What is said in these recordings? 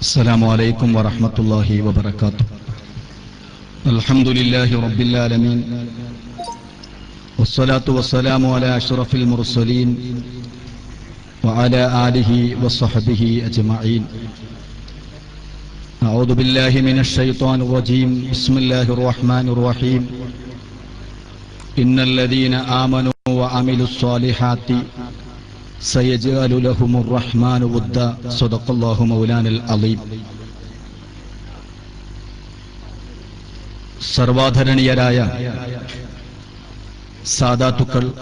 السلام عليكم ورحمة الله وبركاته الحمد لله رب العالمين والصلاة والسلام على أشرف المرسلين وعلى آله وصحبه أجمعين أعوذ بالله من الشيطان الرجيم بسم الله الرحمن الرحيم إن الذين آمنوا وعملوا الصالحات സർവാധരണീയരായ സാദാത്തുക്കൾ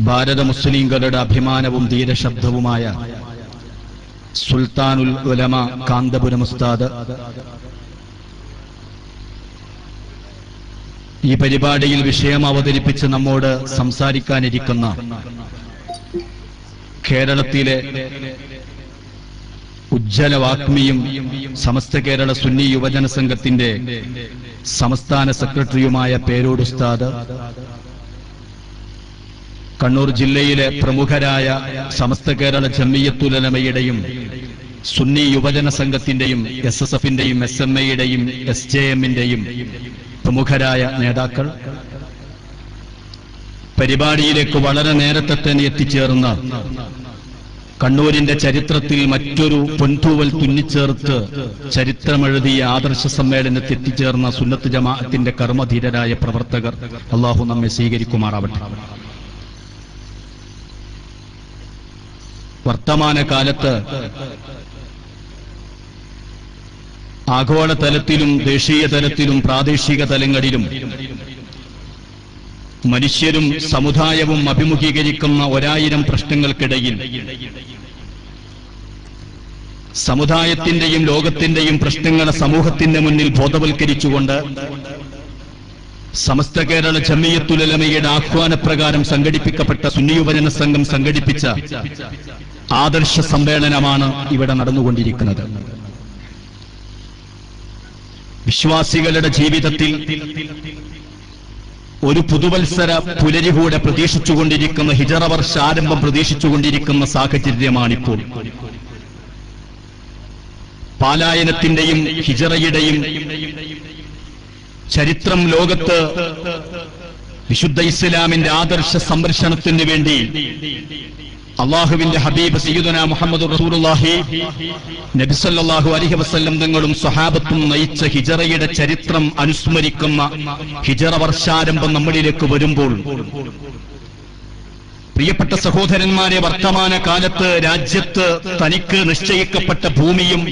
ഭാരത മുസ്ലിംകളുടെ അഭിമാനവും ധീരശബ്ദവുമായ സുൽത്താനുൽ ഉലമ കാന്തപുരം ഉസ്താദ് ഈ പരിപാടിയിൽ വിഷയം അവതരിപ്പിച്ച് നമ്മോട് സംസാരിക്കാനിരിക്കുന്ന കേരളത്തിലെ ഉജ്ജ്വല വാഗ്മിയും സമസ്ത കേരള സുന്നി യുവജന സംഘത്തിന്റെ സംസ്ഥാന സെക്രട്ടറിയുമായ പേരോട് ഉസ്താദ് കണ്ണൂർ ജില്ലയിലെ പ്രമുഖരായ സമസ്ത കേരള ജമ്മിയത്തുലമയുടെയും സുന്നി യുവജന സംഘത്തിന്റെയും എസ് എസ് എഫിന്റെയും എസ് എം എയുടെയും എസ് ജെ എമ്മിന്റെയും പ്രമുഖരായ നേതാക്കൾ പരിപാടിയിലേക്ക് വളരെ നേരത്തെ തന്നെ എത്തിച്ചേർന്ന കണ്ണൂരിന്റെ ചരിത്രത്തിൽ മറ്റൊരു പൊൻതൂവൽ തുന്നിച്ചേർത്ത് ചരിത്രമെഴുതിയ ആദർശ സമ്മേളനത്തിൽ എത്തിച്ചേർന്ന സുന്നത്ത് ജമാഅത്തിന്റെ കർമ്മധീരരായ പ്രവർത്തകർ അള്ളാഹു നമ്മെ സ്വീകരിക്കുമാറാവട്ടെ. വർത്തമാന കാലത്ത് ആഗോള തലത്തിലും ദേശീയ തലത്തിലും പ്രാദേശിക തലങ്ങളിലും മനുഷ്യരും സമുദായവും അഭിമുഖീകരിക്കുന്ന ഒരായിരം പ്രശ്നങ്ങൾക്കിടയിൽ സമുദായത്തിന്റെയും ലോകത്തിന്റെയും പ്രശ്നങ്ങളെ സമൂഹത്തിന്റെ മുന്നിൽ ബോധവൽക്കരിച്ചുകൊണ്ട് സമസ്ത കേരള ജമിയത്തുലമയുടെ ആഹ്വാനപ്രകാരം സംഘടിപ്പിക്കപ്പെട്ട സുന്നിയുവജന സംഘം സംഘടിപ്പിച്ച ആദർശ സമ്മേളനമാണ് ഇവിടെ നടന്നുകൊണ്ടിരിക്കുന്നത്. വിശ്വാസികളുടെ ജീവിതത്തിൽ ഒരു പുതുവത്സര പുലരി കൂടെ പ്രതീക്ഷിച്ചുകൊണ്ടിരിക്കുന്ന ഹിജറ വർഷാരംഭം പ്രതീക്ഷിച്ചുകൊണ്ടിരിക്കുന്ന സാഹചര്യമാണിപ്പോൾ. പാലായനത്തിന്റെയും ഹിജറയുടെയും ചരിത്രം ലോകത്ത് വിശുദ്ധ ഇസ്ലാമിന്റെ ആദർശ സംരക്ഷണത്തിന് വേണ്ടി അള്ളാഹുവിന്റെ ഹബീബ് സയ്യിദുന മുഹമ്മദ് റസൂലുള്ളാഹി നബിസല്ലാഹു അലഹി വസ്ല്ലം തങ്ങളും സ്വഹാബത്തും നയിച്ച ഹിജറയുടെ ചരിത്രം അനുസ്മരിക്കുന്ന ഹിജറ വർഷാരംഭം നമ്മളിലേക്ക് വരുമ്പോൾ പ്രിയപ്പെട്ട സഹോദരന്മാരെ വർത്തമാന കാലത്ത് രാജ്യത്ത് തനിക്ക് നിശ്ചയിക്കപ്പെട്ട ഭൂമിയും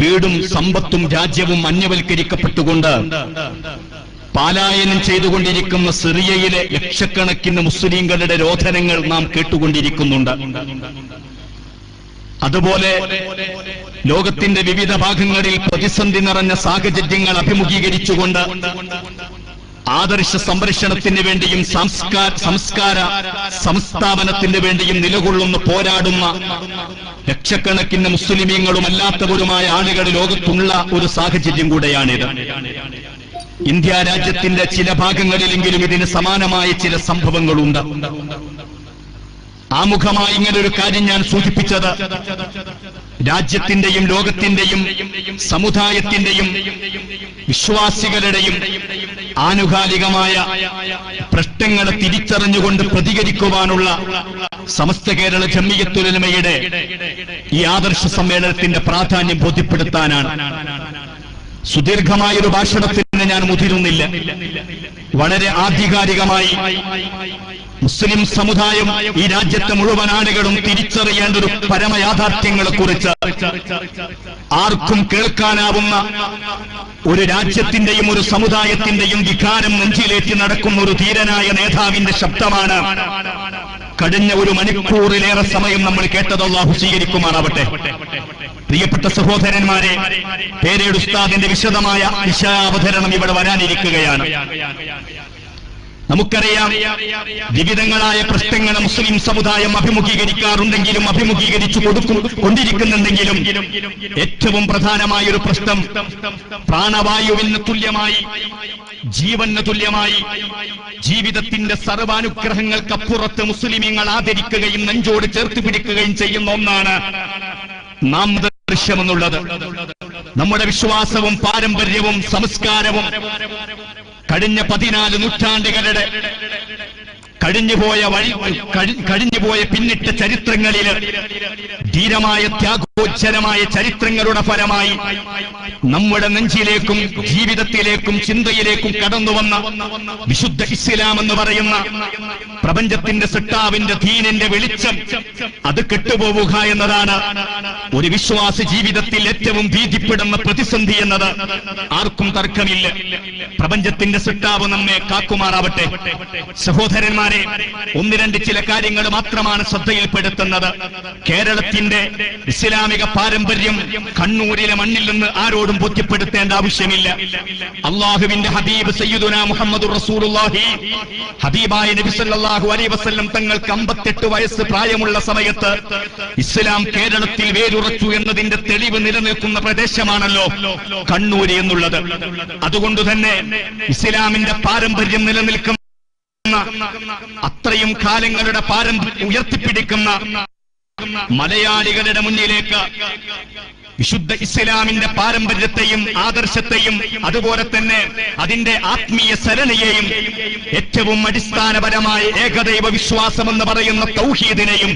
വീടും സമ്പത്തും രാജ്യവും അന്യവൽക്കരിക്കപ്പെട്ടുകൊണ്ട് പാലായനം ചെയ്തുകൊണ്ടിരിക്കുന്ന സിറിയയിലെ ലക്ഷക്കണക്കിന് മുസ്ലിങ്ങളുടെ രോധനങ്ങൾ നാം കേട്ടുകൊണ്ടിരിക്കുന്നുണ്ട്. അതുപോലെ ലോകത്തിന്റെ വിവിധ ഭാഗങ്ങളിൽ പ്രതിസന്ധി നിറഞ്ഞ സാഹചര്യങ്ങൾ അഭിമുഖീകരിച്ചുകൊണ്ട് ആദർശ സംരക്ഷണത്തിന് വേണ്ടിയും സംസ്കാര സംസ്കാര സംസ്ഥാപനത്തിന് വേണ്ടിയും നിലകൊള്ളുന്ന പോരാടുന്ന ലക്ഷക്കണക്കിന് മുസ്ലിമീങ്ങളും അല്ലാത്തവരുമായ ആളുകൾ ലോകത്തുള്ള ഒരു സാഹചര്യം കൂടെയാണിത്. ഇന്ത്യ രാജ്യത്തിന്റെ ചില ഭാഗങ്ങളിലെങ്കിലും ഇതിന് സമാനമായ ചില സംഭവങ്ങളുണ്ട്. ആമുഖമായി ഇങ്ങനെ ഒരു കാര്യം ഞാൻ സൂചിപ്പിച്ചത് രാജ്യത്തിന്റെയും ലോകത്തിന്റെയും സമുദായത്തിന്റെയും വിശ്വാസികളുടെയും ആനുകാലികമായ പ്രശ്നങ്ങളെ തിരിച്ചറിഞ്ഞുകൊണ്ട് പ്രതികരിക്കുവാനുള്ള സമസ്ത കേരള ജമ്മിയത്തുലമയുടെ ഈ ആദർശ സമ്മേളനത്തിന്റെ പ്രാധാന്യം ബോധ്യപ്പെടുത്താനാണ്. സുദീർഘമായൊരു ഭാഷണത്തിന് ഞാൻ മുതിരുന്നില്ല. വളരെ ആധികാരികമായി മുസ്ലിം സമുദായം ഈ രാജ്യത്തെ മുഴുവൻ ആളുകളും തിരിച്ചറിയേണ്ട ഒരു പരമയാഥാർത്ഥ്യങ്ങളെ കുറിച്ച് ആർക്കും കേൾക്കാനാവുന്ന ഒരു രാജ്യത്തിന്റെയും ഒരു സമുദായത്തിന്റെയും വികാരം നെഞ്ചിലേറ്റി നടക്കുന്ന ഒരു ധീരനായ നേതാവിന്റെ ശബ്ദമാണ് കഴിഞ്ഞ ഒരു മണിക്കൂറിലേറെ സമയം നമ്മൾ കേട്ടത് അള്ളാഹു സ്വീകരിക്കുമാറാവട്ടെ. പ്രിയപ്പെട്ട സഹോദരന്മാരെ പേരേടുസ്താദിന്റെ വിശദമായ വിശാവതരണം ഇവിടെ വരാനിരിക്കുകയാണ്. നമുക്കറിയാം വിവിധങ്ങളായ പ്രശ്നങ്ങൾ മുസ്ലിം സമുദായം അഭിമുഖീകരിക്കാറുണ്ടെങ്കിലും അഭിമുഖീകരിച്ചു കൊടുക്കും കൊണ്ടിരിക്കുന്നുണ്ടെങ്കിലും ഏറ്റവും പ്രധാനമായ ഒരു പ്രശ്നം പ്രാണവായുവിന് തുല്യമായി ജീവന് തുല്യമായി ജീവിതത്തിന്റെ സർവാനുഗ്രഹങ്ങൾക്കപ്പുറത്ത് മുസ്ലിമീങ്ങൾ ആദരിക്കുകയും നെഞ്ചോട് ചേർത്ത് പിടിക്കുകയും ചെയ്യുന്ന ഒന്നാണ് നാം ദൃശ്യമെന്നുള്ളത് നമ്മുടെ വിശ്വാസവും പാരമ്പര്യവും സംസ്കാരവും കഴിഞ്ഞ പതിനാല് നൂറ്റാണ്ടുകളുടെ കഴിഞ്ഞുപോയ വഴി കഴി- കഴിഞ്ഞുപോയ പിന്നിട്ട ചരിത്രങ്ങളിൽ ധീരമായ ത്യാഗോജ്ജലമായ ചരിത്രങ്ങളുടെ ഫലമായി നമ്മുടെ നെഞ്ചിലേക്കും ജീവിതത്തിലേക്കും ചിന്തയിലേക്കും കടന്നുവന്ന വിശുദ്ധ ഇസ്ലാം എന്ന് പറയുന്ന പ്രപഞ്ചത്തിന്റെ സൃഷ്ടാവിന്റെ ദീനിന്റെ വെളിച്ചം അത് കെട്ടുപോവുക എന്നതാണ്. ഒരു വിശ്വാസ ജീവിതത്തിൽ ഏറ്റവും ഭീതിപ്പെടുന്ന പ്രതിസന്ധി എന്നത് ആർക്കും തർക്കമില്ല. പ്രപഞ്ചത്തിന്റെ സൃഷ്ടാവ് നമ്മെ കാക്കുമാറാവട്ടെ. സഹോദരന്മാരെ ഒന്ന് രണ്ട് ചില കാര്യങ്ങൾ മാത്രമാണ് ശ്രദ്ധയിൽപ്പെടുത്തുന്നത്. കേരളത്തിന്റെ ഇസ്ലാമിക പാരമ്പര്യം കണ്ണൂരിലെ മണ്ണിൽ നിന്ന് ആരോടും ബോധ്യപ്പെടുത്തേണ്ട ആവശ്യമില്ല. അള്ളാഹുവിന്റെ ഹബീബ് സയ്യിദുന മുഹമ്മദ് റസൂലുള്ളാഹി ഹബീബായ നബി അലൈഹി വസല്ലം തങ്ങൾക്ക് അമ്പത്തെട്ട് വയസ്സ് പ്രായമുള്ള സമയത്ത് ഇസ്ലാം കേരളത്തിൽ വേരുറച്ചു എന്നതിന്റെ തെളിവ് നിലനിൽക്കുന്ന പ്രദേശമാണല്ലോ കണ്ണൂര് എന്നുള്ളത്. അതുകൊണ്ട് തന്നെ ഇസ്ലാമിന്റെ പാരമ്പര്യം നിലനിൽക്കുന്ന അത്രയും കാലങ്ങളുടെ പാരമ്പര്യം ഉയർത്തിപ്പിടിക്കുന്ന മലയാളികളുടെ മുന്നിലേക്ക് വിശുദ്ധ ഇസ്ലാമിന്റെ പാരമ്പര്യത്തെയും ആദർശത്തെയും അതുപോലെ തന്നെ അതിന്റെ ആത്മീയ സരണിയെയും ഏറ്റവും അടിസ്ഥാനപരമായ ഏകദൈവ വിശ്വാസം എന്ന് പറയുന്ന തൗഹീദിനെയും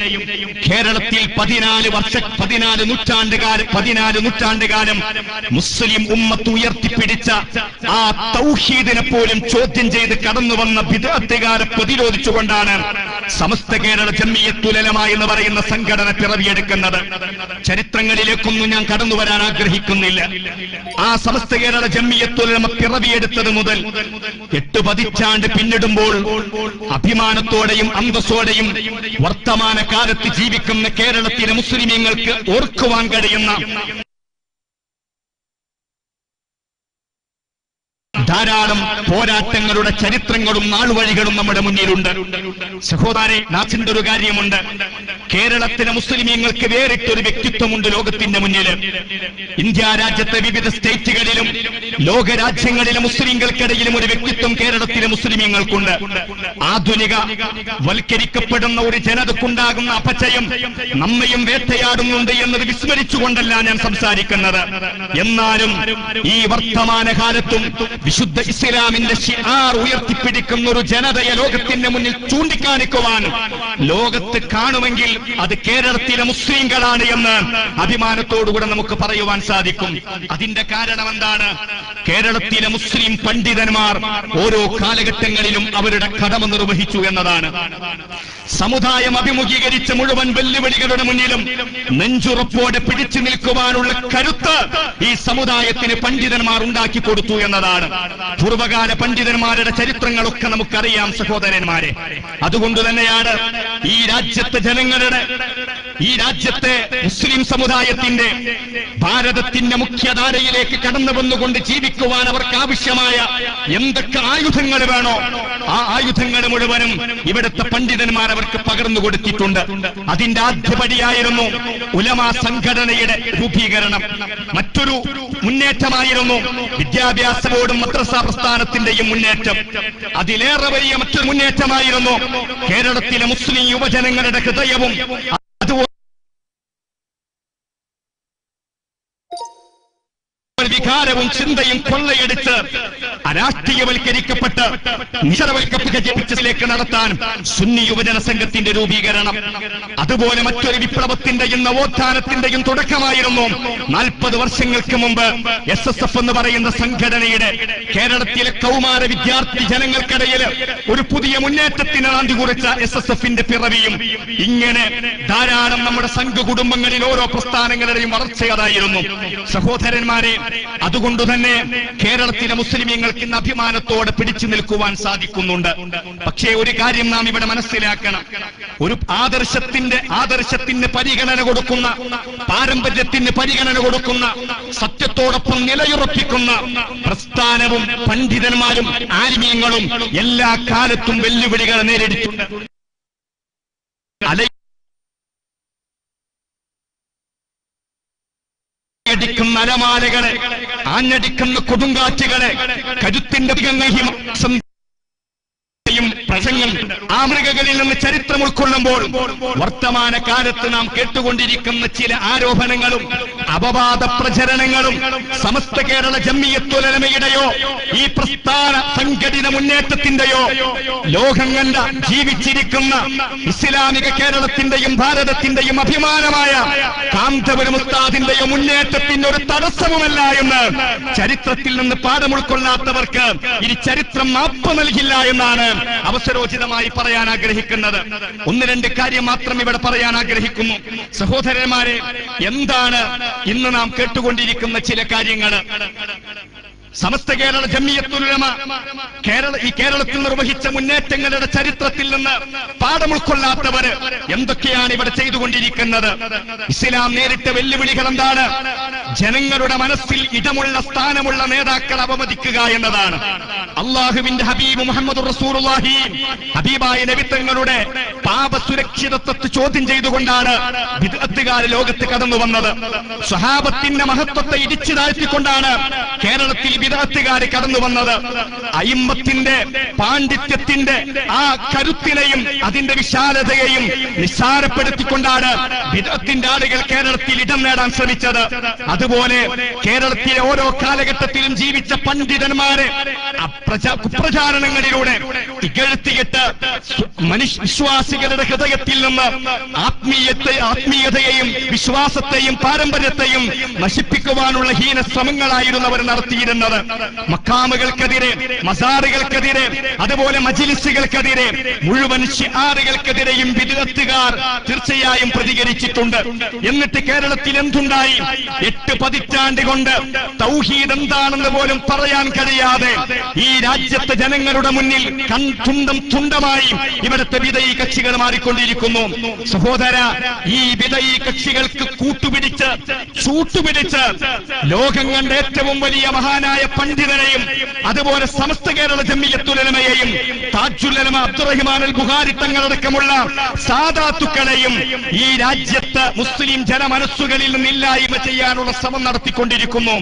കേരളത്തിൽ പതിനാല് വർഷ പതിനാല് നൂറ്റാണ്ടുകാലം പതിനാല് നൂറ്റാണ്ടുകാലം മുസ്ലിം ഉമ്മത്ത് ഉയർത്തിപ്പിടിച്ച ആ തൗഹീദിനെ പോലും ചോദ്യം ചെയ്ത് കടന്നു വന്ന വിദഗ്ധകാരെ പ്രതിരോധിച്ചുകൊണ്ടാണ് സമസ്ത കേരള ജമ്മിയത്തുലമ എന്ന് പറയുന്ന സംഘടന പിറവിയെടുക്കുന്നത്. ചരിത്രങ്ങളിലേക്കൊന്നും ഞാൻ കടന്നു വരാൻ ആഗ്രഹിക്കുന്നില്ല. ആ സമസ്ത കേരള ജമ്മിയത്തുലമ പിറവിയെടുത്തത് മുതൽ എട്ട് പതിറ്റാണ്ട് പിന്നിടുമ്പോൾ അഭിമാനത്തോടെയും അന്തസ്സോടെയും വർത്തമാന കാലത്ത് ജീവിക്കുന്ന കേരളത്തിലെ മുസ്ലിമീങ്ങൾക്ക് ഓർക്കുവാൻ കഴിയുന്ന ധാരാളം പോരാട്ടങ്ങളുടെ ചരിത്രങ്ങളും നാളുവഴികളും നമ്മുടെ മുന്നിലുണ്ട്. സഹോദരെ നാസിന്റെ ഒരു കാര്യമുണ്ട്. കേരളത്തിലെ മുസ്ലിമീങ്ങൾക്ക് വേറിട്ടൊരു വ്യക്തിത്വമുണ്ട് ലോകത്തിന്റെ മുന്നിൽ ഇന്ത്യ രാജ്യത്തെ വിവിധ സ്റ്റേറ്റുകളിലും ലോകരാജ്യങ്ങളിലെ മുസ്ലിങ്ങൾക്കിടയിലും ഒരു വ്യക്തിത്വം കേരളത്തിലെ മുസ്ലിമീങ്ങൾക്കുണ്ട്. ആധുനിക വൽക്കരിക്കപ്പെടുന്ന ഒരു ജനതക്കുണ്ടാകുന്ന അപചയം നമ്മയും വേട്ടയാടുന്നുണ്ട് എന്നത് വിസ്മരിച്ചുകൊണ്ടല്ല ഞാൻ സംസാരിക്കുന്നത്. എന്നാലും ഈ വർത്തമാനകാലത്തും വിശുദ്ധ ഇസ്ലാമിന്റെ ഷിആർ ഉയർത്തിപ്പിടിക്കുന്ന ഒരു ജനതയെ ലോകത്തിന്റെ മുന്നിൽ ചൂണ്ടിക്കാണിക്കുവാൻ ലോകത്ത് കാണുമെങ്കിൽ അത് കേരളത്തിലെ മുസ്ലിങ്ങളാണ് എന്ന് അഭിമാനത്തോടുകൂടെ നമുക്ക് പറയുവാൻ സാധിക്കും. അതിന്റെ കാരണം എന്താണ്? കേരളത്തിലെ മുസ്ലിം പണ്ഡിതന്മാർ ഓരോ കാലഘട്ടങ്ങളിലും അവരുടെ കടമ നിർവഹിച്ചു എന്നതാണ്. സമുദായം അഭിമുഖീകരിച്ച മുഴുവൻ വെല്ലുവിളികളുടെ മുന്നിലും നെഞ്ചുറപ്പോടെ പിടിച്ചു നിൽക്കുവാനുള്ള കരുത്ത് ഈ സമുദായത്തിന് പണ്ഡിതന്മാർ ഉണ്ടാക്കി കൊടുത്തു എന്നതാണ്. പൂർവകാല പണ്ഡിതന്മാരുടെ ചരിത്രങ്ങളൊക്കെ നമുക്കറിയാം സഹോദരന്മാരെ. അതുകൊണ്ട് തന്നെയാണ് ഈ രാജ്യത്തെ ജനങ്ങളുടെ ഈ രാജ്യത്തെ മുസ്ലിം സമുദായത്തിന്റെ ഭാരതത്തിന്റെ മുഖ്യധാരയിലേക്ക് കടന്നു വന്നുകൊണ്ട് ജീവിക്കുവാൻ അവർക്ക് ആവശ്യമായ എന്തൊക്കെ ആയുധങ്ങൾ വേണോ ആ ആയുധങ്ങൾ മുഴുവനും ഇവിടുത്തെ പണ്ഡിതന്മാർ അവർക്ക് പകർന്നു കൊടുത്തിട്ടുണ്ട്. അതിന്റെ ആദ്യപടിയായിരുന്നു ഉലമാ സംഘടനയുടെ രൂപീകരണം. മറ്റൊരു മുന്നേറ്റമായിരുന്നു വിദ്യാഭ്യാസ ബോർഡും മദ്രസ പ്രസ്ഥാനത്തിന്റെയും മുന്നേറ്റം. അതിലേറെ വലിയ മറ്റൊരു മുന്നേറ്റമായിരുന്നു കേരളത്തിലെ മുസ്ലിം യുവജനങ്ങളുടെ ഹൃദയവും അതുപോലെ വികാരവും ചിന്തയും കൊള്ളയെടുത്ത് അരാഷ്ട്രീയവൽക്കരിക്കപ്പെട്ട് നിശരവൽക്കരിക്കലേക്ക് നടത്താൻ സുന്നി യുവജന സംഘത്തിന്റെ രൂപീകരണം. അതുപോലെ മറ്റൊരു വിപ്ലവത്തിന്റെയും നവോത്ഥാനത്തിന്റെയും തുടക്കമായിരുന്നു നാൽപ്പത് വർഷങ്ങൾക്ക് മുമ്പ് എസ് എസ് എഫ് എന്ന് പറയുന്ന സംഘടനയുടെ കേരളത്തിലെ കൗമാര വിദ്യാർത്ഥി ജനങ്ങൾക്കിടയിൽ ഒരു പുതിയ മുന്നേറ്റത്തിന് നാന്തി കുറിച്ച എസ് എസ് എഫിന്റെ പിറവിയും ഇങ്ങനെ ധാരാളം നമ്മുടെ സംഘ കുടുംബങ്ങളിൽ ഓരോ പ്രസ്ഥാനങ്ങളുടെയും വളർച്ചയതായിരുന്നു. സഹോദരന്മാരെ അതുകൊണ്ട് തന്നെ കേരളത്തിലെ മുസ്ലിമീങ്ങൾക്ക് ഇന്ന് അഭിമാനത്തോടെ പിടിച്ചു നിൽക്കുവാൻ സാധിക്കുന്നുണ്ട്. പക്ഷേ ഒരു കാര്യം നാം ഇവിടെ മനസ്സിലാക്കണം. ഒരു ആദർശത്തിന്റെ ആദർശത്തിന് പരിഗണന കൊടുക്കുന്ന പാരമ്പര്യത്തിന് പരിഗണന കൊടുക്കുന്ന സത്യത്തോടൊപ്പം നിലയുറപ്പിക്കുന്ന പ്രസ്ഥാനവും പണ്ഡിതന്മാരും ആത്മീയങ്ങളും എല്ലാ കാലത്തും വെല്ലുവിളികൾ നേരിട്ടിട്ടുണ്ട് ആഞ്ഞടിക്കുന്ന അലമാലകളെ ആഞ്ഞടിക്കുന്ന കൊടുങ്കാറ്റുകളെ കരുത്തിന്റെ യും ആ മൃഗങ്ങളിൽ നിന്ന് ചരിത്രം ഉൾക്കൊള്ളുമ്പോൾ വർത്തമാന കാലത്ത് നാം കേട്ടുകൊണ്ടിരിക്കുന്ന ചില ആരോപണങ്ങളും അപവാദ പ്രചരണങ്ങളും സമസ്ത കേരള ജമ്മിയത്തുലമയുടെയോ ഈ പ്രസ്ഥാന സംഘടിത മുന്നേറ്റത്തിന്റെയോ ലോകം കണ്ട ജീവിച്ചിരിക്കുന്ന ഇസ്ലാമിക കേരളത്തിന്റെയും ഭാരതത്തിന്റെയും അഭിമാനമായ കാന്തപുരം ഉസ്താദിന്റെയോ മുന്നേറ്റത്തിന്റെ ഒരു തടസ്സവുമല്ല എന്ന് ചരിത്രത്തിൽ നിന്ന് പാഠം ഉൾക്കൊള്ളാത്തവർക്ക് ഇനി ചരിത്രം മാപ്പ് നൽകില്ല എന്നാണ് അവസരോചിതമായി പറയാൻ ആഗ്രഹിക്കുന്നത്. ഒന്ന് രണ്ട് കാര്യം മാത്രം ഇവിടെ പറയാൻ ആഗ്രഹിക്കുന്നു. സഹോദരന്മാരെ എന്താണ് ഇന്ന് നാം കേട്ടുകൊണ്ടിരിക്കുന്ന ചില കാര്യങ്ങൾ? സമസ്ത കേരള ജമ്മിയത്തുലമ കേരള ഈ കേരളത്തിൽ നിർവഹിച്ച മുന്നേറ്റങ്ങളുടെ ചരിത്രത്തിൽ നിന്ന് പാഠം ഉൾക്കൊള്ളാത്തവര് എന്തൊക്കെയാണ് ഇവിടെ ചെയ്തുകൊണ്ടിരിക്കുന്നത്? ഇസ്ലാം നേരിട്ട വെല്ലുവിളികൾ എന്താണ്? ജനങ്ങളുടെ മനസ്സിൽ ഇടമുള്ള സ്ഥാനമുള്ള നേതാക്കൾ അപമതിക്കുക എന്നതാണ്. അള്ളാഹുവിന്റെ ഹബീബ് മുഹമ്മദ് റസൂറുല്ലാഹി ഹബീബായ നബിത്തങ്ങളുടെ പാപസുരക്ഷിതത്വത്തെ ചോദ്യം ചെയ്തുകൊണ്ടാണ് വിദഗ്ധകാല ലോകത്ത് കടന്നു വന്നത് സ്വഹാബത്തിന്റെ മഹത്വത്തെ ഇടിച്ചു താഴ്ത്തിക്കൊണ്ടാണ് കേരളത്തിൽ വിദഗ്ധകാർ കടന്നു വന്നത്. അയിമ്പത്തിന്റെ പാണ്ഡിത്യത്തിന്റെ ആ കരുത്തിനെയും അതിന്റെ വിശാലതയെയും നിസ്സാരപ്പെടുത്തിക്കൊണ്ടാണ് വിദഗ്ധത്തിന്റെ ആളുകൾ കേരളത്തിൽ ഇടം നേടാൻ ശ്രമിച്ചത്. അതുപോലെ കേരളത്തിലെ ഓരോ കാലഘട്ടത്തിലും ജീവിച്ച പണ്ഡിതന്മാരെ കുപ്രചാരണങ്ങളിലൂടെ ഇകഴ്ത്തിയിട്ട് മനുഷ്യ വിശ്വാസികളുടെ ഹൃദയത്തിൽ നിന്ന് ആത്മീയത്തെ ആത്മീയതയെയും വിശ്വാസത്തെയും പാരമ്പര്യത്തെയും നശിപ്പിക്കുവാനുള്ള ഹീന ശ്രമങ്ങളായിരുന്നു അവർ നടത്തിയിരുന്നത്. മക്കാമുകൾക്കെതിരെ മസാറുകൾക്കെതിരെ അതുപോലെ മജിലിസുകൾക്കെതിരെ മുഴുവൻ ഷിആറുകൾക്കെതിരെയും ബിരുദത്തുകാർ തീർച്ചയായും പ്രതികരിച്ചിട്ടുണ്ട്. എന്നിട്ട് കേരളത്തിൽ എന്തുണ്ടായി? എട്ട് പതിറ്റാണ്ട് കൊണ്ട് തൗഹീദ് എന്താണെന്ന് പോലും പറയാൻ കഴിയാതെ ഈ രാജ്യത്തെ ജനങ്ങളുടെ മുന്നിൽ കൺതുണ്ടം തുണ്ടമായി ഇവിടുത്തെ വിധയി കക്ഷികൾ മാറിക്കൊണ്ടിരിക്കുന്നു. സഹോദര ഈ വിധയി കക്ഷികൾക്ക് കൂട്ടുപിടിച്ച് ചൂട്ടുപിടിച്ച് ലോകം കണ്ട ഏറ്റവും വലിയ മഹാനായ പണ്ഡിതനെയും അതുപോലെ സമസ്ത കേരള ജമ്മിയത്തുലമയെയും താജുലമ അബ്ദുറഹിമാൻ അൽ ബുഹാരി തങ്ങളടക്കമുള്ള സാധാത്തുക്കളെയും ഈ രാജ്യത്ത് മുസ്ലിം ജനമനസ്സുകളിൽ നിന്നില്ലായ്മ ചെയ്യാനുള്ള ശ്രമം നടത്തിക്കൊണ്ടിരിക്കുന്നു.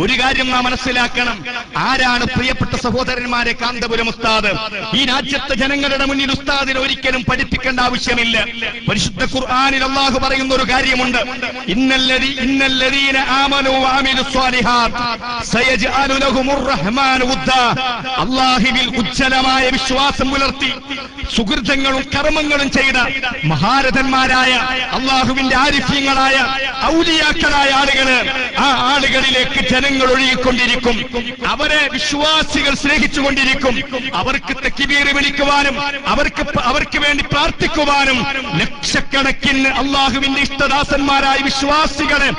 ഒരു കാര്യം നാം മനസ്സിലാക്കണം. ആരാണ് പ്രിയപ്പെട്ട സഹോദരന്മാരെ കാന്തപുരം ഉസ്താദ്? ഈ രാജ്യത്തെ ജനങ്ങളുടെ മുന്നിൽ ഉസ്താദിന് ഒരിക്കലും പഠിപ്പിക്കേണ്ട ആവശ്യമില്ല. പരിശുദ്ധ ഖുർആാനിൽ അള്ളാഹു പറയുന്ന ഒരു കാര്യമുണ്ട്. ഇന്നല്ലതി ഇന്നല്ലദീന ആമനു ആമിനു സ്വാലിഹാത്ത് സയജ് അള്ളാഹുവിൽ ഉജ്ജ്വലമായ വിശ്വാസം പുലർത്തി. സുഹൃതങ്ങളും കർമ്മങ്ങളും ചെയ്ത മഹാരഥന്മാരായ അള്ളാഹുവിന്റെ ആരിഫ്യങ്ങളായ ഔലിയാക്കളായ ആളുകൾ ആ ആളുകളിലേക്ക് ജനങ്ങൾ ഒഴുകിക്കൊണ്ടിരിക്കും. അവരെ വിശ്വാസികൾ സ്നേഹിച്ചുകൊണ്ടിരിക്കും. അവർക്ക് തെക്കിബീർ വിളിക്കുവാനും അവർക്ക് അവർക്ക് വേണ്ടി പ്രാർത്ഥിക്കുവാനും ലക്ഷക്കണക്കിന് അള്ളാഹുവിന്റെ ഇഷ്ടദാസന്മാരായ വിശ്വാസികളെ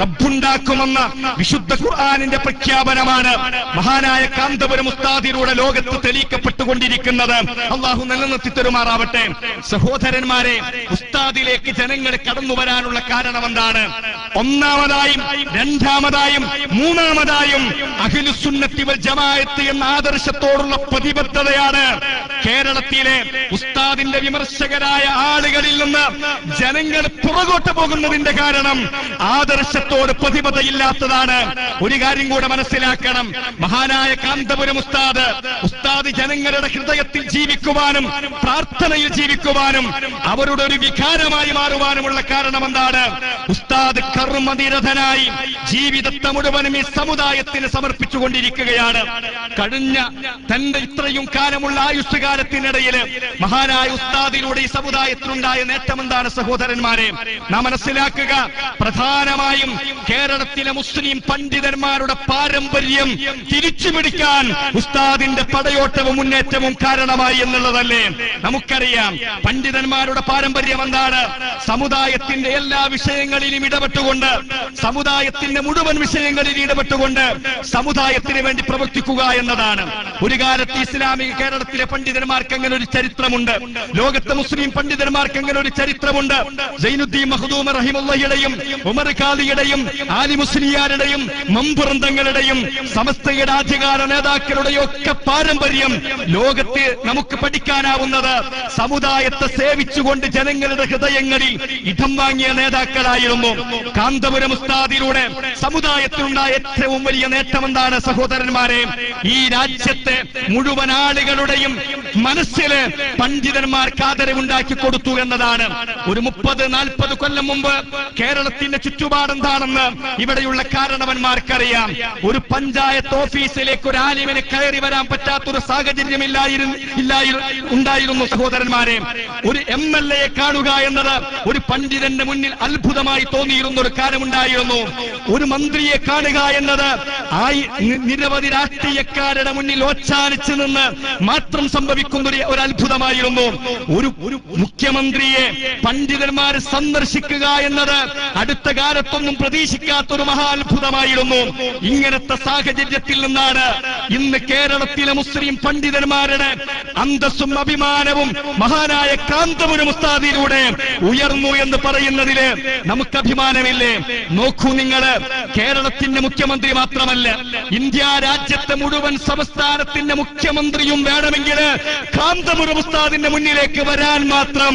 റബ്ബുണ്ടാക്കുമെന്ന വിശുദ്ധ ഖുർആാനിന്റെ പ്രഖ്യാപനമാണ് മഹാനായ കാന്തപുരം ഉസ്താദിലൂടെ ലോകത്ത് തെളിയിക്കപ്പെട്ടുകൊണ്ടിരിക്കുന്നത്. അള്ളാഹു നിലനിർത്തി തരുമാറാവട്ടെ. സഹോദരന്മാരെ ഉസ്താദിലേക്ക് ജനങ്ങൾ കടന്നു വരാനുള്ള കാരണം എന്താണ്? ഒന്നാമതായും രണ്ടാമതായും മൂന്നാമതായും അഖിലുസുന്നത്തി വൽ ജമാഅത്ത് എന്ന ആദർശത്തോടുള്ള പ്രതിബദ്ധതയാണ് കേരളത്തിലെ ഉസ്താദിന്റെ വിമർശകരായ ആളുകളിൽ നിന്ന് ജനങ്ങൾ പുറകോട്ട് പോകുന്നതിന്റെ കാരണം ആദർശത്തോട് പ്രതിബദ്ധയില്ലാത്തതാണ് ഒരു കാര്യം കൂടെ മനസ്സിലാക്കണം. മഹാനായ കാന്തപുരം ഉസ്താദ് ഉസ്താദ് ജനങ്ങളുടെ ഹൃദയത്തിൽ ജീവിക്കുവാനും പ്രാർത്ഥനയിൽ ജീവിക്കുവാനും അവരുടെ ഒരു വികാരമായി മാറുവാനുമുള്ള കാരണം എന്താണ്? ഉസ്താദ് കർമ്മനിരതനായി ജീവിതത്തെ മുഴുവനും ഈ സമുദായത്തിന് സമർപ്പിച്ചുകൊണ്ടിരിക്കുകയാണ്. കഴിഞ്ഞ തന്റെ ഇത്രയും കാലമുള്ള ആയുഷ്കാലത്തിനിടയിൽ മഹാനായ ഉസ്താദിലൂടെ ഈ സമുദായത്തിനുണ്ടായ നേട്ടം എന്താണ് സഹോദരന്മാരെ? നാം മനസ്സിലാക്കുക പ്രധാനമായും കേരളത്തിലെ മുസ്ലിം പണ്ഡിതന്മാരുടെ പാരമ്പര്യം തിരിച്ചുപിടിക്കാൻ ഉസ്താദിന്റെ പടയോട്ടവും മുന്നേറ്റവും കാരണമായി എന്നുള്ളതല്ലേ? നമുക്കറിയാം പണ്ഡിതന്മാരുടെ പാരമ്പര്യം എന്താണ്? സമുദായത്തിന്റെ എല്ലാ വിഷയങ്ങളിലും ഇടപെട്ടുകൊണ്ട് സമുദായത്തിന്റെ മുഴുവൻ വിഷയങ്ങളിൽ ഇടപെട്ടുകൊണ്ട് സമുദായത്തിന് വേണ്ടി പ്രവർത്തിക്കുക എന്നതാണ്. ഒരു കാലത്ത് ഇസ്ലാമിക കേരളത്തിലെ പണ്ഡിതന്മാർക്ക് അങ്ങനെ ഒരു ചരിത്രമുണ്ട്. ലോകത്തെ മുസ്ലിം പണ്ഡിതന്മാർക്ക് അങ്ങനെ ഒരു ചരിത്രമുണ്ട്. ജൈനുദ്ദീൻ മഹദൂമ റഹിമുള്ളയുടെയും ഉമർ ഖാദിയുടെയും ആലി മുസ്ലിയാരുടെയും മമ്പുറന്തങ്ങളുടെയും സമസ്തയുടെ അധികാര നേതാക്കളുടെയും ഒക്കെ പാരമ്പര്യം ലോകത്ത് നമുക്ക് പഠിക്കാനാവുന്ന മനസ്സിലാവുന്നത് സമുദായത്തെ സേവിച്ചുകൊണ്ട് ജനങ്ങളുടെ ഹൃദയങ്ങളിൽ ഇടം വാങ്ങിയ നേതാക്കളായിരുന്നു. കാന്തപുരം ഉസ്താദിലൂടെ സമുദായത്തിനുണ്ടായ ഏറ്റവും വലിയ നേട്ടം എന്താണ് സഹോദരന്മാരെ? ഈ രാജ്യത്തെ മുഴുവൻ ആളുകളുടെയും മനസ്സിൽ പണ്ഡിതന്മാർക്ക് ആദരവുണ്ടാക്കി കൊടുത്തു എന്നതാണ്. ഒരു മുപ്പത് നാൽപ്പത് കൊല്ലം മുമ്പ് കേരളത്തിന്റെ ചുറ്റുപാടെന്താണെന്ന് ഇവിടെയുള്ള കാരണവന്മാർക്കറിയാം. ഒരു പഞ്ചായത്ത് ഓഫീസിലേക്ക് ഒരു ആലിമിന് കയറി വരാൻ പറ്റാത്തൊരു സാഹചര്യമില്ലായിരുന്നു ഇല്ലായി- ഉണ്ടായിരുന്നു സഹോദരന്മാരെ. ഒരു എം എൽ എയെ കാണുക എന്നത് ഒരു പണ്ഡിതന്റെ മുന്നിൽ അത്ഭുതമായി തോന്നിയിരുന്ന ഒരു കാലമുണ്ടായിരുന്നു. ഒരു മന്ത്രിയെ കാണുക എന്നത് ആയി നിരവധി രാഷ്ട്രീയക്കാരുടെ മുന്നിൽ ഓച്ചാനിച്ചു നിന്ന് മാത്രം സംഭവിക്കുന്ന ഒരു- അത്ഭുതമായിരുന്നു. ഒരു മുഖ്യമന്ത്രിയെ പണ്ഡിതന്മാർ സന്ദർശിക്കുക എന്നത് അടുത്ത കാലത്തൊന്നും പ്രതീക്ഷിക്കാത്ത ഒരു മഹാ അത്ഭുതമായിരുന്നു. ഇങ്ങനത്തെ സാഹചര്യത്തിൽ നിന്നാണ് ഇന്ന് കേരളത്തിലെ മുസ്ലിം പണ്ഡിതന്മാരുടെ അന്തസ്സും അഭിമാനവും മഹാനായ കാന്തപുരം ഉസ്താദിലൂടെ ഉയർന്നു എന്ന് പറയുന്നതിൽ നമുക്ക് അഭിമാനമില്ലേ? നോക്കൂ നിങ്ങൾ കേരളത്തിന്റെ മുഖ്യമന്ത്രി മാത്രമല്ല ഇന്ത്യ രാജ്യത്തെ മുഴുവൻ സംസ്ഥാനത്തിന്റെ മുഖ്യമന്ത്രിയും വേണമെങ്കിൽ കാന്തപുരം ഉസ്താദിന്റെ മുന്നിലേക്ക് വരാൻ മാത്രം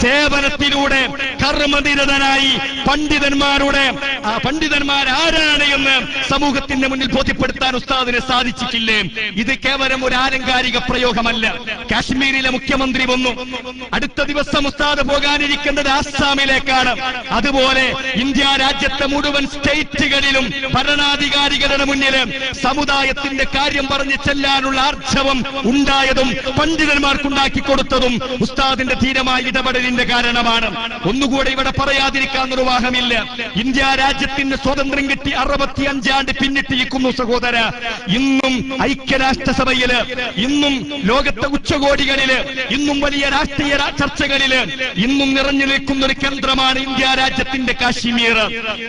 സേവനത്തിലൂടെ കർമ്മനിരതനായി പണ്ഡിതന്മാരുടെ ആ പണ്ഡിതന്മാർ ആരാണ് എന്ന് സമൂഹത്തിന്റെ മുന്നിൽ ബോധ്യപ്പെടുത്താൻ ഉസ്താദിനെ സാധിച്ചിട്ടില്ലേ? ഇത് കേവലം ഒരു ആലങ്കാരിക പ്രയോഗമല്ല. കാശ്മീരിലെ മുഖ്യമന്ത്രി വന്നു. അടുത്ത ദിവസം ഉസ്താദ് പോകാനിരിക്കുന്നത് ആസാമിലേക്കാണ്. അതുപോലെ ഇന്ത്യ രാജ്യത്തെ മുഴുവൻ സ്റ്റേറ്റുകളിലും ഭരണാധികാരികളുടെ മുന്നിൽ സമുദായത്തിന്റെ കാര്യം പറഞ്ഞ് ചെല്ലാനുള്ള ആർജവം ഉണ്ടായതും പണ്ഡിതന്മാർക്കുണ്ടാക്കി കൊടുത്തതും ഉസ്താദിന്റെ ധീരമായ ഇടപെടലിന്റെ കാരണമാണ്. ഒന്നുകൂടെ ഇവിടെ പറയാതിരിക്കാൻ നിർവാഹമില്ല ഇന്ത്യ രാജ്യത്തിന് സ്വാതന്ത്ര്യം കിട്ടി അറുപത്തി അഞ്ചാണ്ട് പിന്നിട്ടിരിക്കുന്നു സഹോദര. ഇന്നും ഐക്യരാഷ്ട്രസഭയിൽ ഇന്നും ലോകത്തെ ഉച്ചകോടികളിൽ ഇന്നും വലിയ രാഷ്ട്രീയ ചർച്ചകളിൽ ഇന്നും നിറഞ്ഞു നിൽക്കുന്ന ഒരു കേന്ദ്രമാണ് ഇന്ത്യ രാജ്യത്തിന്റെ കാശ്മീർ.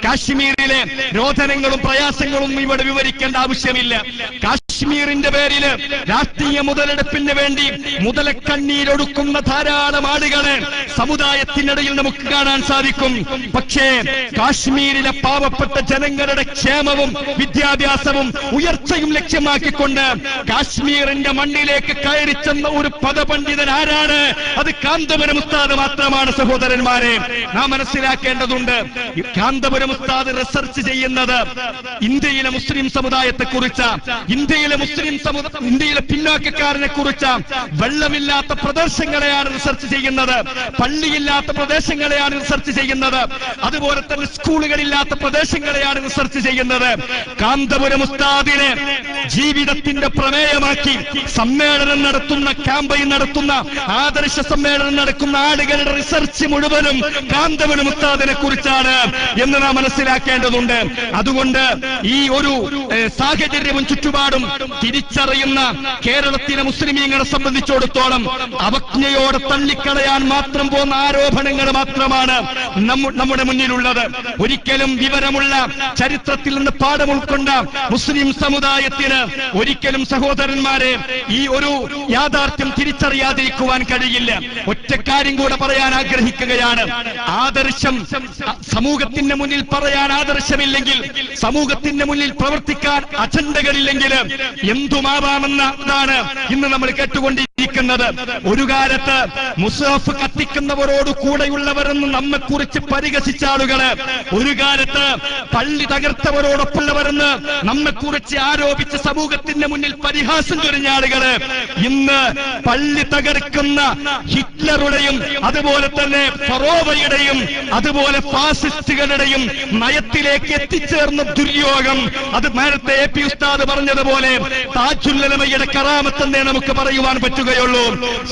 കാശ്മീരിലെ രോധനങ്ങളും പ്രയാസങ്ങളും ഇവിടെ വിവരിക്കേണ്ട ആവശ്യമില്ല. കാശ്മീരിന്റെ പേരിൽ രാഷ്ട്രീയ മുതലെടുപ്പിന് വേണ്ടി മുതലക്കണ്ണീരൊടുക്കുന്ന ധാരാളം ആളുകളെ സമുദായത്തിനിടയിൽ നമുക്ക് കാണാൻ സാധിക്കും. പക്ഷേ കാശ്മീരിലെ പാവപ്പെട്ട ജനങ്ങളുടെ ക്ഷേമവും വിദ്യാഭ്യാസവും ഉയർച്ചയും ലക്ഷ്യമാക്കിക്കൊണ്ട് കാശ്മീരിന്റെ മണ്ണിലേക്ക് കയറി ചെന്ന ഒരു പദപണ്ഡിതൻ ആരാണ്? അത് കാന്തപുരം ഉസ്താദ് മാത്രമാണ് സഹോദരന്മാരെ. നാം മനസ്സിലാക്കേണ്ടതുണ്ട് കാന്തപുരം ഉസ്താദ് റിസർച്ച് ചെയ്യുന്നത് ഇന്ത്യയിലെ മുസ്ലിം സമുദായത്തെ കുറിച്ച ഇന്ത്യയിലെ മുസ്ലിം ഇന്ത്യയിലെ പിന്നാക്കക്കാരനെ കുറിച്ച വെള്ളമില്ലാത്ത പ്രദേശങ്ങളെയാണ് റിസർച്ച് ചെയ്യുന്നത്. പള്ളിയില്ലാത്ത പ്രദേശങ്ങളെയാണ് റിസർച്ച് ചെയ്യുന്നത്. അതുപോലെ തന്നെ സ്കൂളുകളില്ലാത്ത പ്രദേശങ്ങളെയാണ് റിസർച്ച് ചെയ്യുന്നത്. കാന്തപുരം ഉസ്താദിനെ ജീവിതത്തിന്റെ പ്രമേയമാക്കി സമ്മേളനം നടത്തുന്ന ക്യാമ്പയിൻ നടത്തുന്ന ആദർശ സമ്മേളനം നടക്കുന്ന ആളുകളുടെ റിസർച്ച് മുഴുവനും കാന്തപുരം മുത്താദിനെ കുറിച്ചാണ് എന്ന് നാം മനസ്സിലാക്കേണ്ടതുണ്ട്. അതുകൊണ്ട് ഈ ഒരു സാഹചര്യവും ചുറ്റുപാടും തിരിച്ചറിയുന്ന കേരളത്തിലെ മുസ്ലിമീങ്ങളെ സംബന്ധിച്ചിടത്തോളം അവജ്ഞയോടെ തള്ളിക്കളയാൻ മാത്രം പോകുന്ന ആരോപണങ്ങൾ മാത്രമാണ് നമ്മു- നമ്മുടെ മുന്നിലുള്ളത്. ഒരിക്കലും വിവരമുള്ള ചരിത്രത്തിൽ നിന്ന് പാഠം ഉൾക്കൊണ്ട മുസ്ലിം സമുദായത്തിന് ഒരിക്കലും സഹോദരന്മാരെ ഈ ഒരു യാഥാർത്ഥ്യം തിരിച്ചറിയാതിരിക്കുവാൻ കഴിയില്ല. ഒറ്റക്കാര്യം കൂടെ പറയാൻ ആഗ്രഹിക്കുകയാണ്. ആദർശം സമൂഹത്തിന്റെ മുന്നിൽ പറയാൻ ആദർശമില്ലെങ്കിൽ സമൂഹത്തിന്റെ മുന്നിൽ പ്രവർത്തിക്കാൻ അജണ്ടകളില്ലെങ്കിൽ എന്തുമാവാമെന്നതാണ് ഇന്ന് നമ്മൾ കേട്ടുകൊണ്ടിരിക്കുന്നത്. ഒരു കാലത്ത് മുസാഫ് കത്തിക്കുന്നവരോട് കൂടെയുള്ളവരെന്ന് നമ്മെ കുറിച്ച് പരിഹസിച്ച ആളുകൾ. ഒരു കാലത്ത് പള്ളി തകർത്തവരോടൊപ്പുള്ളവരെന്ന് നമ്മെ കുറിച്ച് ആരോപിച്ച സമൂഹത്തിന്റെ മുന്നിൽ പരിഹാസം ചൊരിഞ്ഞ ആളുകൾ. ഇന്ന് പള്ളി തകർക്കുന്ന ഹിറ്റ്ലറുടെയും അതുപോലെ തന്നെ ഫറോവയുടെയും അതുപോലെ ഫാസിസ്റ്റുകളുടെയും നയത്തിലേക്ക് എത്തിച്ചേർന്ന ദുര്യോഗം. അത് നേരത്തെ എ പി ഉസ്താദ് പറഞ്ഞതുപോലെ താജുല്ലമയുടെ കറാമത്തെന്നേ നമുക്ക് പറയുവാൻ പറ്റുകയുള്ളൂ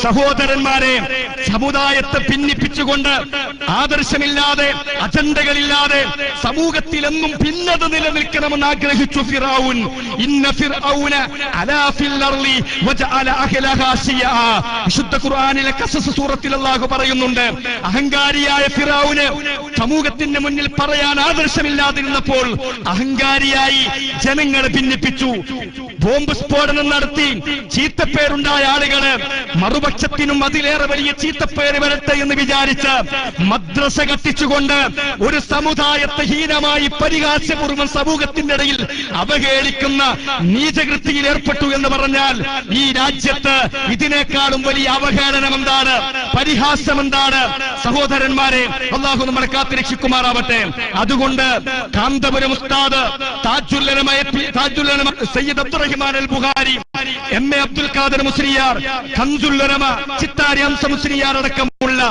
സഹോദരന്മാരെ സമുദായത്തെ ഭിന്നിപ്പിച്ചുകൊണ്ട് ആദർശമില്ലാതെ അജണ്ടകളില്ലാതെ സമൂഹത്തിലെന്നും ഭിന്നത നിലനിൽക്കണമെന്ന് ആഗ്രഹിച്ചു ഫിറൌൻ ഇന്ന വജഅല ശിയാ. വിശുദ്ധ ഖുർആനിലെ കസസ് സൂറത്തിൽ അല്ലാഹു പറയുന്നുണ്ട് അഹങ്കാരിയായ ഫിറാവിന് സമൂഹത്തിന്റെ മുന്നിൽ പറയാൻ ആദർശമില്ലാതിരുന്നപ്പോൾ അഹങ്കാരിയായി ജനങ്ങളെ ഭിന്നിപ്പിച്ചു. ബോംബ് സ്ഫോടനം നടത്തി ചീത്തപ്പേരുണ്ടായ ആളുകളെ നേതാക്കൾ മറുപക്ഷത്തിനും അതിലേറെ വലിയ ചീത്തപ്പേര് വരട്ടെ എന്ന് വിചാരിച്ച് മദ്രസ കത്തിച്ചുകൊണ്ട് ഒരു സമുദായത്തെ ഹീനമായി പരിഹാസ്യപൂർവം സമൂഹത്തിന്റെ ഇടയിൽ അവഹേളിക്കുന്ന നീചകൃത്തിയിൽ ഏർപ്പെട്ടു എന്ന് പറഞ്ഞാൽ ഈ രാജ്യത്ത് ഇതിനേക്കാളും വലിയ അവഹേളനം എന്താണ്? പരിഹാസം എന്താണ്? സഹോദരന്മാരെ അള്ളാഹു നമ്മളെ കാത്തിരക്ഷിക്കുമാറാവട്ടെ. അതുകൊണ്ട് കാന്തപുരം ഉസ്താദ് താജുല്ലനമായ താജുല്ലനമ സയ്യിദ് അബ്ദുറഹിമാൻ അൽ ബുഹാരി എം എ അബ്ദുൽ ഖാദർ മുസ്ലിയാർ ഖൻസുല്ലനമ ചിത്താരി ഹംസ മുസ്ലിയാർ അടക്കമുള്ള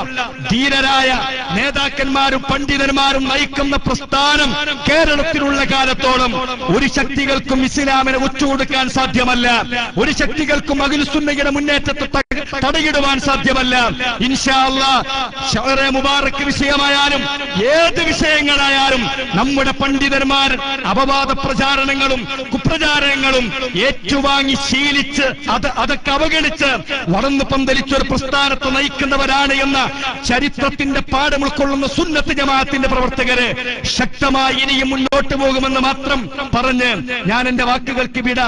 ധീരരായ നേതാക്കന്മാരും പണ്ഡിതന്മാരും നയിക്കുന്ന പ്രസ്ഥാനം കേരളത്തിലുള്ള കാലത്തോളം ഒരു ശക്തികൾക്കും ഇസ്ലാമിനെ ഉച്ചുകൊടുക്കാൻ സാധ്യമല്ല. ഒരു ശക്തികൾക്കും അഖിലുസുന്നയുടെ മുന്നേറ്റത്തെ തടയിടുവാൻ സാധ്യമല്ല. ഇൻഷാ വളരെ ഷഹറെ മുബാറക്ക് വിഷയമായാലും ഏത് വിഷയങ്ങളായാലും നമ്മുടെ പണ്ഡിതന്മാർ അപവാദ പ്രചാരണങ്ങളും കുപ്രചാരണങ്ങളും ഏറ്റുവാങ്ങി ശീലിച്ച് അത് അതൊക്കെ അവഗണിച്ച് വളർന്നു പന്തലിച്ച ഒരു പ്രസ്ഥാനത്ത് നയിക്കുന്നവരാണ് എന്ന ചരിത്രത്തിന്റെ പാഠം ഉൾക്കൊള്ളുന്ന സുന്നത്ത് ജമാഅത്തിന്റെ പ്രവർത്തകര് ശക്തമായി ഇനിയും മുന്നോട്ട് പോകുമെന്ന് മാത്രം പറഞ്ഞ് ഞാൻ എന്റെ വാക്കുകൾക്ക് വിട.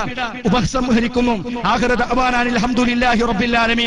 ഉപസംഹരിക്കുന്നു. ആഹ്റദ് അൽഹംദുലില്ലാഹി റബ്ബിൽ ആലമീൻ.